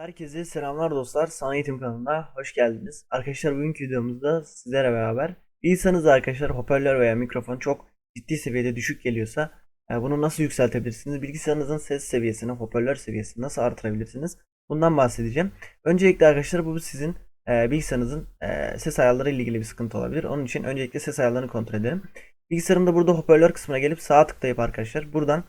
Herkese selamlar dostlar. Sana Eğitim kanalına hoş geldiniz. Arkadaşlar bugünkü videomuzda sizlere beraber bilgisayarınız arkadaşlar hoparlör veya mikrofon çok ciddi seviyede düşük geliyorsa e, bunu nasıl yükseltebilirsiniz? Bilgisayarınızın ses seviyesini, hoparlör seviyesini nasıl artırabilirsiniz? Bundan bahsedeceğim. Öncelikle arkadaşlar bu sizin e, bilgisayarınızın e, ses ayarları ile ilgili bir sıkıntı olabilir. Onun için öncelikle ses ayarlarını kontrol edelim. Bilgisayarımda burada hoparlör kısmına gelip sağ tıklayıp arkadaşlar buradan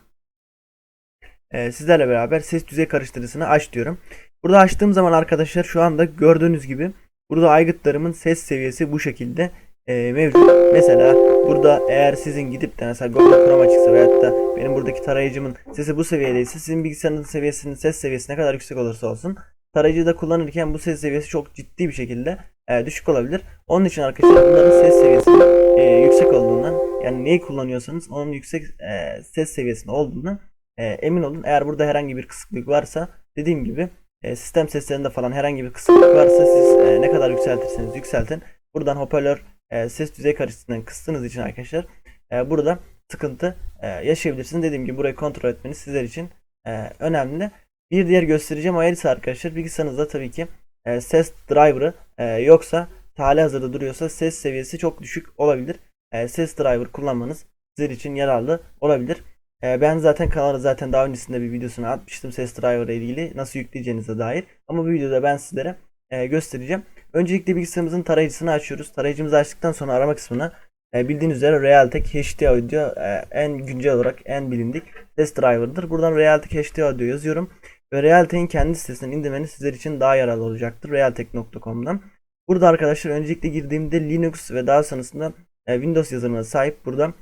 e, sizlerle beraber ses düzey karıştırıcısını aç diyorum. Burada açtığım zaman arkadaşlar şu anda gördüğünüz gibi burada aygıtlarımın ses seviyesi bu şekilde e, mevcut. Mesela burada eğer sizin gidip de mesela Google Chrome açıksa veyahut da benim buradaki tarayıcımın sesi bu seviyedeyse sizin bilgisayarınızın seviyesinin ses seviyesi ne kadar yüksek olursa olsun tarayıcıyı da kullanırken bu ses seviyesi çok ciddi bir şekilde e, düşük olabilir. Onun için arkadaşlar bunların ses seviyesi e, yüksek olduğundan yani neyi kullanıyorsanız onun yüksek e, ses seviyesinde olduğunu e, emin olun. Eğer burada herhangi bir kısıklık varsa dediğim gibi e, sistem seslerinde falan herhangi bir kısıklık varsa siz e, ne kadar yükseltirseniz yükseltin. Buradan hoparlör e, ses düzey karıştırmasından kıstığınız için arkadaşlar e, burada sıkıntı e, yaşayabilirsiniz. Dediğim gibi burayı kontrol etmeniz sizler için e, önemli. Bir diğer göstereceğim ayar ise arkadaşlar bilgisayarınızda tabii ki e, ses driver'ı e, yoksa hali hazırda duruyorsa ses seviyesi çok düşük olabilir. E, ses driver kullanmanız sizler için yararlı olabilir. Ee, Ben zaten kanalda zaten daha öncesinde bir videosunu atmıştım ses driver ile ilgili nasıl yükleyeceğinize dair. Ama bu videoda ben sizlere e, göstereceğim. Öncelikle bilgisayarımızın tarayıcısını açıyoruz. Tarayıcımızı açtıktan sonra arama kısmına e, bildiğiniz üzere Realtek HD Audio e, en güncel olarak en bilindik ses driver'dır. Buradan Realtek HD Audio yazıyorum. Ve Realtek'in kendi sitesinden indirmeniz sizler için daha yararlı olacaktır. Realtek.com'dan. Burada arkadaşlar öncelikle girdiğimde Linux ve daha sonrasında Windows yazılımına sahip burada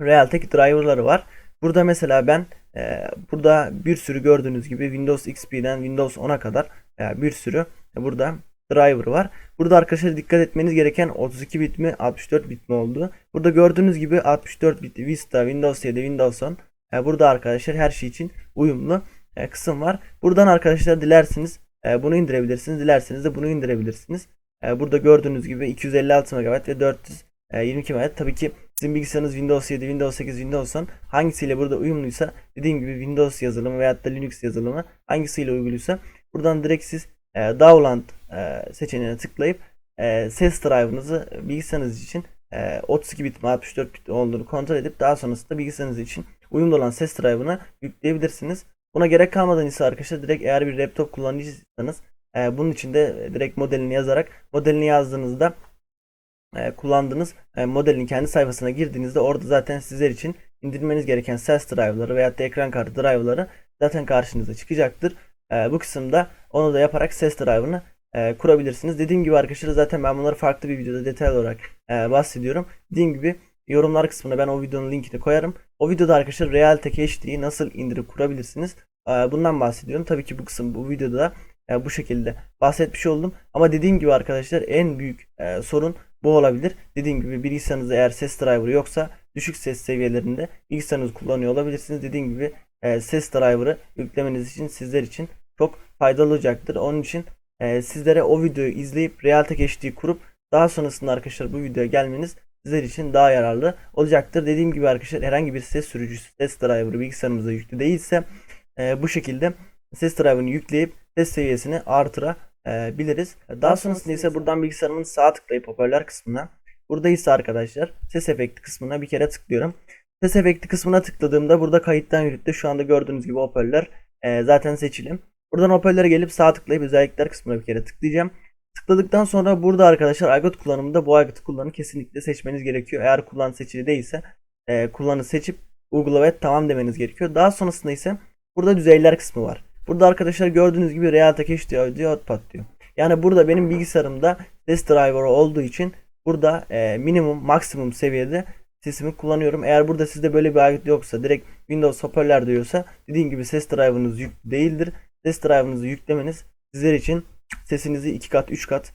Realtek driver'ları var. Burada mesela ben e, burada bir sürü gördüğünüz gibi Windows XP'den Windows 10'a kadar e, bir sürü e, burada driver var. Burada arkadaşlar dikkat etmeniz gereken 32 bit mi 64 bit mi olduğu. Burada gördüğünüz gibi 64 bit Vista, Windows 7, Windows 10. E, burada arkadaşlar her şey için uyumlu e, kısım var. Buradan arkadaşlar dilerseniz e, bunu indirebilirsiniz. Dilerseniz de bunu indirebilirsiniz. E, burada gördüğünüz gibi 256 MB ve 422 MB. Tabii ki sizin bilgisayarınız Windows 7, Windows 8, Windows 10 hangisiyle burada uyumluysa dediğim gibi Windows yazılımı veyahut da Linux yazılımı hangisiyle uyguluysa buradan direkt siz e, Download e, seçeneğine tıklayıp e, ses driver'ınızı bilgisayarınız için e, 32 bit mi 64 bit olduğunu kontrol edip daha sonrasında bilgisayarınız için uyumlu olan ses driver'ını yükleyebilirsiniz. Buna gerek kalmadan ise arkadaşlar direkt eğer bir laptop kullanıcıysanız e, bunun için de direkt modelini yazarak modelini yazdığınızda e, kullandığınız e, modelin kendi sayfasına girdiğinizde orada zaten sizler için indirmeniz gereken ses driver'ları veya da ekran kartı driver'ları zaten karşınıza çıkacaktır. E, bu kısımda onu da yaparak ses driver'ını e, kurabilirsiniz. Dediğim gibi arkadaşlar zaten ben bunları farklı bir videoda detaylı olarak e, bahsediyorum. Dediğim gibi yorumlar kısmına ben o videonun linkini koyarım. O videoda arkadaşlar Realtek HD'yi nasıl indirip kurabilirsiniz e, bundan bahsediyorum. Tabii ki bu kısım bu videoda da e, bu şekilde bahsetmiş oldum. Ama dediğim gibi arkadaşlar en büyük e, sorun bu olabilir. Dediğim gibi bilgisayarınızda eğer ses driver yoksa düşük ses seviyelerinde bilgisayarınızı kullanıyor olabilirsiniz. Dediğim gibi e, ses driver'ı yüklemeniz için sizler için çok faydalı olacaktır. Onun için e, sizlere o videoyu izleyip Realtek HD kurup daha sonrasında arkadaşlar bu videoya gelmeniz sizler için daha yararlı olacaktır. Dediğim gibi arkadaşlar herhangi bir ses sürücüsü ses driver'ı bilgisayarımıza yüklü değilse e, bu şekilde ses driver'ını yükleyip ses seviyesini artırabiliriz. Daha sonrasında ise buradan bilgisayarımın sağ tıklayıp hoparlör kısmına burada ise arkadaşlar ses efekti kısmına bir kere tıklıyorum. Ses efekti kısmına tıkladığımda burada kayıttan yürüttü. Şu anda gördüğünüz gibi hoparlör e, zaten seçilim. Buradan hoparlöre gelip sağ tıklayıp özellikler kısmına bir kere tıklayacağım. Tıkladıktan sonra burada arkadaşlar aygıt kullanımında bu aygıtı kullanı kesinlikle seçmeniz gerekiyor. Eğer kullan seçili değilse e, kullanı seçip uygula ve tamam demeniz gerekiyor. Daha sonrasında ise burada düzeyler kısmı var. Burada arkadaşlar gördüğünüz gibi Realtek HD Audio Hotpot diyor. Yani burada benim bilgisayarımda ses driver olduğu için burada e, minimum maksimum seviyede sesimi kullanıyorum. Eğer burada sizde böyle bir aygıt yoksa direkt Windows hoparlör diyorsa dediğim gibi ses driver'ınız yüklü değildir. Ses driver'ınızı yüklemeniz sizler için sesinizi 2 kat 3 kat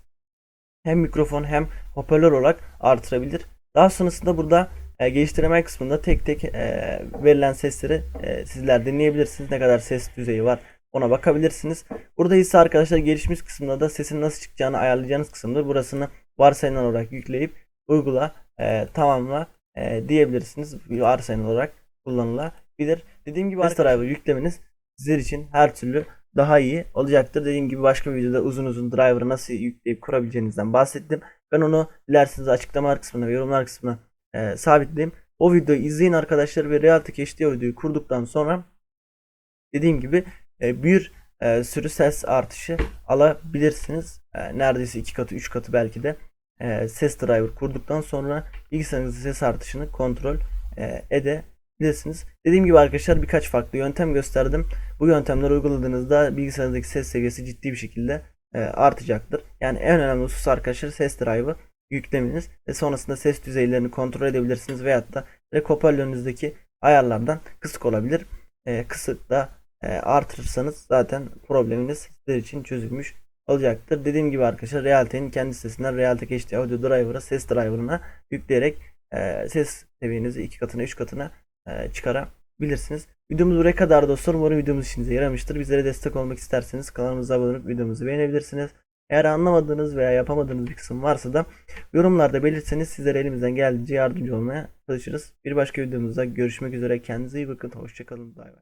hem mikrofon hem hoparlör olarak artırabilir. Daha sonrasında burada e, geliştirme kısmında tek tek e, verilen sesleri e, sizler dinleyebilirsiniz. Ne kadar ses düzeyi var ona bakabilirsiniz. Burada ise arkadaşlar gelişmiş kısmında da sesin nasıl çıkacağını ayarlayacağınız kısımdır. Burasını varsayılan olarak yükleyip uygula e, tamamla e, diyebilirsiniz. Varsayılan olarak kullanılabilir. Dediğim gibi ses driver yüklemeniz sizler için her türlü daha iyi olacaktır. Dediğim gibi başka bir videoda uzun uzun driver'ı nasıl yükleyip kurabileceğinizden bahsettim. Ben onu dilerseniz açıklamalar kısmına ve yorumlar kısmına e, sabitleyeyim. O videoyu izleyin arkadaşlar ve Realtek HD videoyu kurduktan sonra dediğim gibi e, bir e, sürü ses artışı alabilirsiniz. E, neredeyse iki katı, üç katı belki de ses driver kurduktan sonra bilgisayarınızın ses artışını kontrol edebilirsiniz. Dediğim gibi arkadaşlar birkaç farklı yöntem gösterdim. Bu yöntemleri uyguladığınızda bilgisayarınızdaki ses seviyesi ciddi bir şekilde artacaktır. Yani en önemli husus arkadaşlar ses drive'ı yüklemeniz ve sonrasında ses düzeylerini kontrol edebilirsiniz veyahut da direkt ayarlardan kısık olabilir. E, kısık da artırırsanız zaten probleminiz sizler için çözülmüş olacaktır. Dediğim gibi arkadaşlar Realtek'in kendi sitesinden Realtek HD Audio Driver'a ses driver'ına yükleyerek e, ses seviyenizi iki katına üç katına e, çıkarabilirsiniz. Videomuz buraya kadar dostlar. Umarım videomuz işinize yaramıştır. Bizlere destek olmak isterseniz kanalımıza abone olup videomuzu beğenebilirsiniz. Eğer anlamadığınız veya yapamadığınız bir kısım varsa da yorumlarda belirtseniz sizlere elimizden geldiğince yardımcı olmaya çalışırız. Bir başka videomuzda görüşmek üzere. Kendinize iyi bakın. Hoşçakalın. Bay bay.